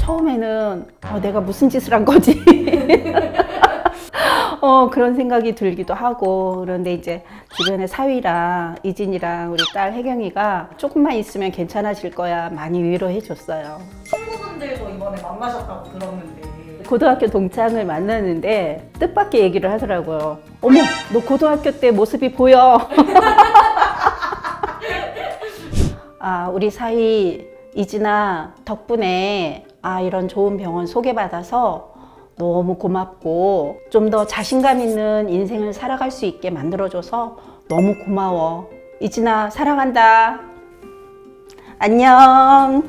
처음에는 어, 내가 무슨 짓을 한 거지? 어, 그런 생각이 들기도 하고 그런데 이제 주변에 사위랑 이진이랑 우리 딸 혜경이가 조금만 있으면 괜찮아질 거야 많이 위로해 줬어요. 친구분들도 이번에 만나셨다고 들었는데 고등학교 동창을 만났는데 뜻밖의 얘기를 하더라고요. 어머, 너 고등학교 때 모습이 보여. 아, 우리 사이 이진아 덕분에 아, 이런 좋은 병원 소개받아서 너무 고맙고 좀 더 자신감 있는 인생을 살아갈 수 있게 만들어줘서 너무 고마워. 이진아, 사랑한다. 안녕.